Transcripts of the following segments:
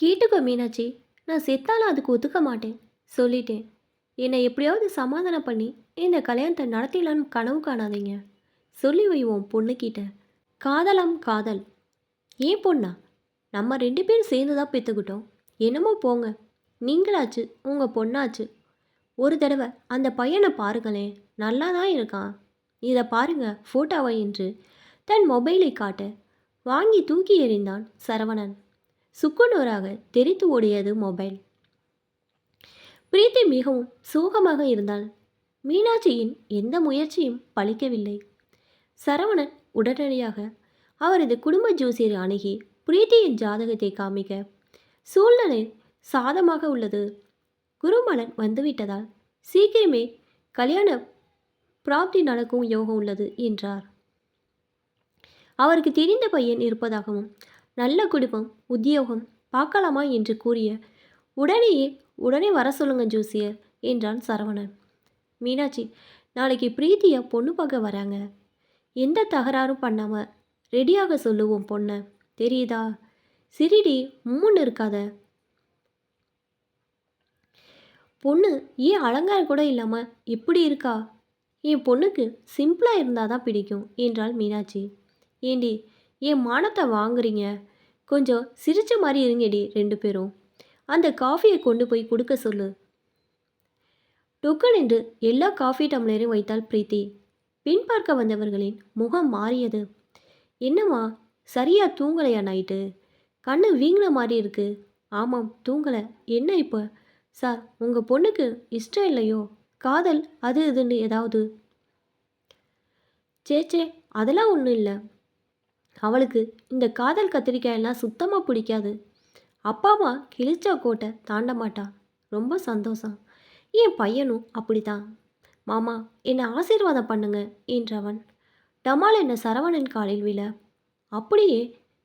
கேட்டுக்கோ மீனாட்சி நான் செத்தாலும் அதுக்கு ஒத்துக்க மாட்டேன் சொல்லிட்டேன். என்னை எப்படியாவது சமாதானம் பண்ணி இந்த கல்யாணத்தை நடத்திடலான்னு கனவு காணாதீங்க சொல்லி வைவோம் பொண்ணுக்கிட்ட காதலாம் காதல். ஏன் பொண்ணா? நம்ம ரெண்டு பேரும் சேர்ந்து தான் பெற்றுக்கிட்டோம் என்னமோ போங்க நீங்களாச்சு உங்கள் பொண்ணாச்சு. ஒரு தடவை அந்த பையனை பாருங்களேன் நல்லா தான் இருக்கான். இதை பாருங்க ஃபோட்டோவை என்று தன் மொபைலை காட்ட வாங்கி தூக்கி எறிந்தான் சரவணன். சுக்குநூறாக தெரித்து ஓடியது மொபைல். பிரீத்தி மிகவும் சோகமாக இருந்தாள். மீனாட்சியின் எந்த முயற்சியும் பலிக்கவில்லை சரவணன் உடனடியாக அவரது குடும்ப ஜோசியரை அணுகி பிரீத்தியின் ஜாதகத்தை காமிக்க சூழ்நிலை சாதமாக உள்ளது. குருமலன் வந்துவிட்டதால் சீக்கிரமே கல்யாண பிராப்தி நடக்கும் யோகம் உள்ளது என்றார். அவருக்கு தெரிந்த பையன் இருப்பதாகவும் நல்ல குடும்பம் உத்தியோகம் பார்க்கலாமா என்று கூறிய உடனேயே உடனே வர சொல்லுங்க ஜோசியர் என்றான் சரவணன். மீனாட்சி நாளைக்கு பிரீத்தியை பொண்ணு பார்க்க வராங்க. எந்த தகராறும் பண்ணாமல் ரெடியாக சொல்லுவோம் பொண்ணை தெரியுதா? சிரிடி மூணு இருக்காத. பொண்ணு ஏன் அலங்காரம் கூட இல்லாமல் இப்படி இருக்கா? என் பொண்ணுக்கு சிம்பிளாக இருந்தால் தான் பிடிக்கும் என்றாள் மீனாட்சி. ஏண்டி என் மானத்தை வாங்குறீங்க? கொஞ்சம் சிரிச்ச மாதிரி இருங்கடி ரெண்டு பேரும். அந்த காஃபியை கொண்டு போய் கொடுக்க சொல்லு. டொக்கன் என்று எல்லா காஃபி டம்ளரையும் வைத்தாள் பிரீத்தி. பின் பார்க்க வந்தவர்களின் முகம் மாறியது. என்னம்மா சரியா தூங்கலையா நைட்டு? கண்ணு வீங்கின மாதிரி இருக்கு. ஆமாம் தூங்கலை. என்ன இப்போ? சார் உங்கள் பொண்ணுக்கு இஷ்டம் இல்லையோ? காதல் அது இதுன்னு ஏதாவது? சேச்சே சே அதெல்லாம் ஒன்றும் இல்லை. அவளுக்கு இந்த காதல் கத்திரிக்காயெல்லாம் சுத்தமாக பிடிக்காது. அப்பா அம்மா கிழிச்சா கோட்டை தாண்ட மாட்டா. ரொம்ப சந்தோஷம். என் பையனும் அப்படிதான் மாமா என்னை ஆசீர்வாதம் பண்ணுங்க என்றவன். டமால் என்ன சரவணன் காலில் விழ. அப்படியே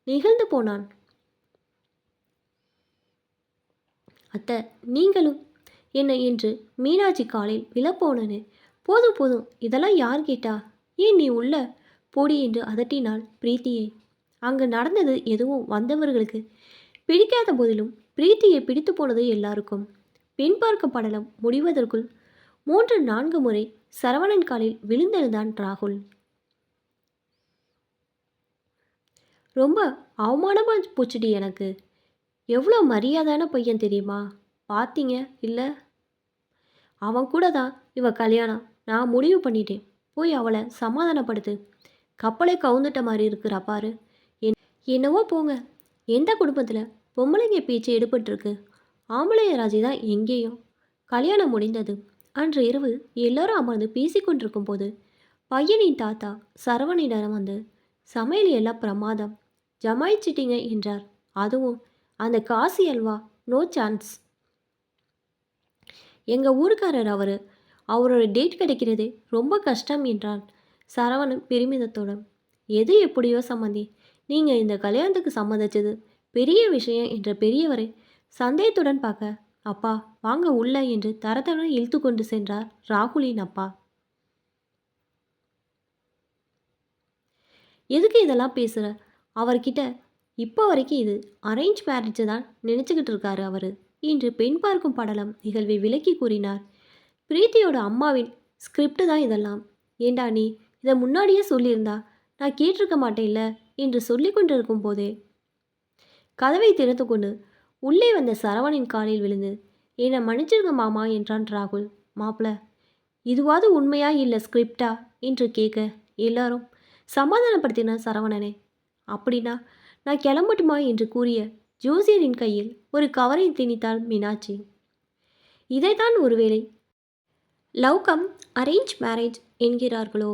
நிகழ்ந்து போனான். அத்தை நீங்களும் என்ன என்று மீனாட்சி காலில் விழப்போனனு. போதும் போதும். இதெல்லாம் யார் கேட்டா? ஏன் நீ உள்ள? போடி என்று அதட்டினாள் பிரீத்தியை. அங்கு நடந்தது எதுவும் வந்தவர்களுக்கு பிடிக்காத போதிலும் பிரீத்தியை பிடித்து போனது எல்லாருக்கும். பெண் படலம் முடிவதற்குள் மூன்று நான்கு முறை சரவணன் காலில் விழுந்தெழுந்தான் ராகுல். ரொம்ப அவமானமாக போச்சுடி எனக்கு. எவ்வளோ மரியாதையான பையன் தெரியுமா? பார்த்தீங்க இல்லை? அவன் கூட தான் இவ கல்யாணம். நான் முடிவு பண்ணிட்டேன். போய் அவளை சமாதானப்படுத்து. கப்பலை கவுந்துட்ட மாதிரி இருக்கிறா பாரு. என் என்னவோ போங்க. எந்த குடும்பத்தில் பொம்பளைங்க பேச்சு எடுப்பட்டுருக்கு ஆம்பளைய ராஜி தான் எங்கேயும் கல்யாணம் முடிந்தது. அன்று இரவு எல்லோரும் அமர்ந்து பேசிக்கொண்டிருக்கும் போது பையனின் தாத்தா சரவணிடம் வந்து சமையல் எல்லாம் பிரமாதம். ஜமாயிச்சிட்டிங்க என்றார். அதுவும் அந்த காசி அல்வா? No chance. எங்கள் ஊருக்காரர் அவர் அவரோட டேட் கிடைக்கிறது ரொம்ப கஷ்டம் என்றான். சரவணன் பெருமிதத்தோடு எது எப்படியோ சம்மந்தி நீங்கள் இந்த கல்யாணத்துக்கு சம்மதிச்சது பெரிய விஷயம் என்ற பெரியவரை சந்தேகத்துடன் பார்க்க அப்பா வாங்க உள்ள என்று தரத்தருடன் இழுத்து கொண்டு சென்றார் ராகுலின் அப்பா. எதுக்கு இதெல்லாம் பேசுகிற அவர்கிட்ட இப்போ வரைக்கும் இது அரேஞ்ச் மேரேஜ் தான் நினச்சிக்கிட்டு இருக்காரு அவர் இன்று பெண் பார்க்கும் படலம் நிகழ்வை விலக்கி கூறினார். பிரீத்தியோட அம்மாவின் ஸ்கிரிப்ட் தான் இதெல்லாம். ஏண்டா நீ இதை முன்னாடியே சொல்லியிருந்தா நான் கேட்டிருக்க மாட்டேன்ல என்று சொல்லி கொண்டிருக்கும் போதே. கதவை திறந்து கொண்டு உள்ளே வந்த சரவணின் காலில் விழுந்து என்னை மன்னிச்சிருங்க மாமா என்றான் ராகுல். மாப்பிள இதுவாது உண்மையா இல்லை ஸ்கிரிப்டா? என்று கேட்க எல்லாரும் சமாதானப்படுத்தின சரவணனே. அப்படின்னா நான் கிளம்பட்டுமா? என்று கூறிய ஜோசியரின் கையில் ஒரு கவரை திணித்தாள் மீனாட்சி. இதைத்தான் ஒருவேளை லவ் கம் அரேஞ்ச் மேரேஜ் என்கிறார்களோ?